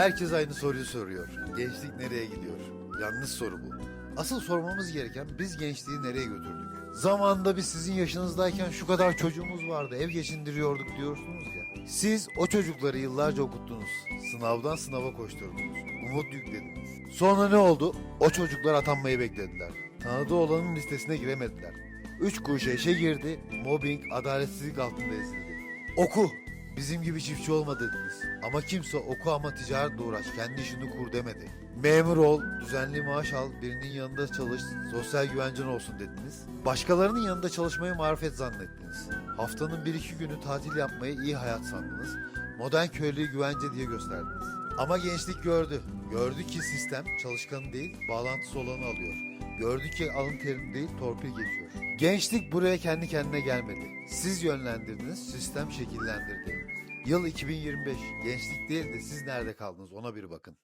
Herkes aynı soruyu soruyor. Gençlik nereye gidiyor? Yanlış soru bu. Asıl sormamız gereken biz gençliği nereye götürdük? Zamanında biz sizin yaşınızdayken şu kadar çocuğumuz vardı, ev geçindiriyorduk diyorsunuz ya. Siz o çocukları yıllarca okuttunuz. Sınavdan sınava koşturdunuz. Umut yüklediniz. Sonra ne oldu? O çocuklar atanmayı beklediler. Tanıdığı olanın listesine giremediler. Üç kuruş eşe girdi, mobbing, adaletsizlik altında ezildi. Oku, bizim gibi çiftçi olma dediniz. Ama kimse oku ama ticaretle uğraş, kendi işini kur demedi. Memur ol, düzenli maaş al, birinin yanında çalış, sosyal güvencen olsun dediniz. Başkalarının yanında çalışmayı marifet zannettiniz. Haftanın bir iki günü tatil yapmayı iyi hayat sandınız. Modern köylüyü güvence diye gösterdiniz. Ama gençlik gördü. Gördü ki sistem çalışkanı değil, bağlantısı olanı alıyor. Gördü ki alın terini değil, torpil geçiyor. Gençlik buraya kendi kendine gelmedi. Siz yönlendirdiniz, sistem şekillendirdi. Yıl 2025. Gençlik değil de siz nerede kaldınız ona bir bakın.